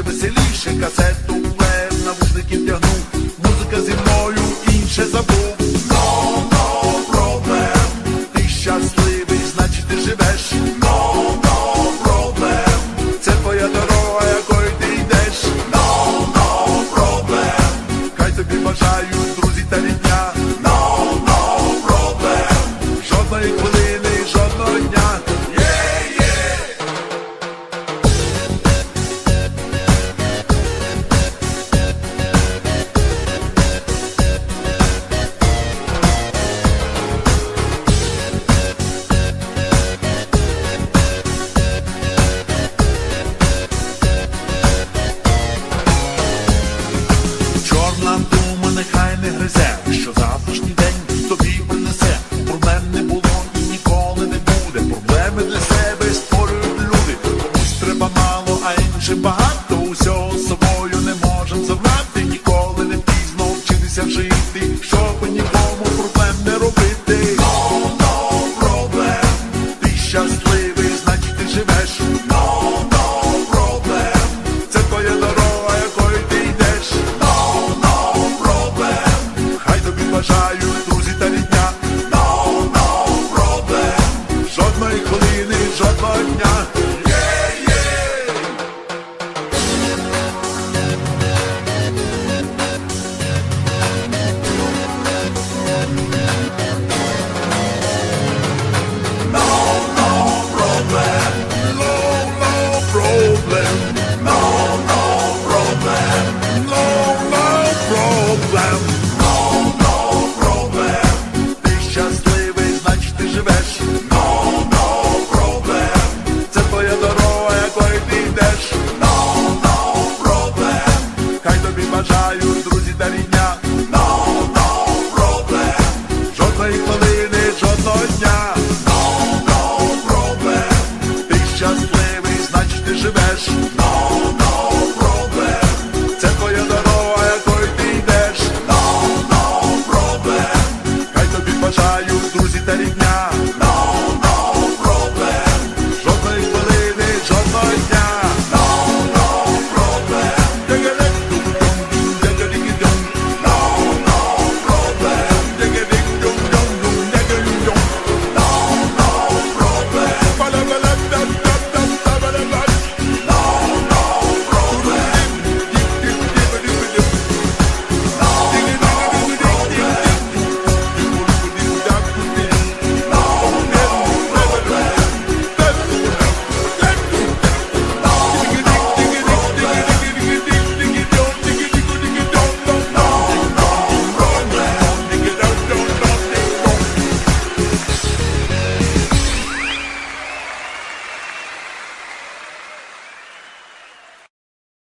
слухати веселіше, касету плен навушників тягнув, музика зі мною інше забув. Мало, багато. Усього з собою не можем забрати. Ніколи не пізно вчитися жити, щоб нікому проблем не робити. No, no problem, ти щасливий, значить ти живеш. No, no problem, це твоя дорога, якою ти йдеш. No, no problem, хай тобі бажають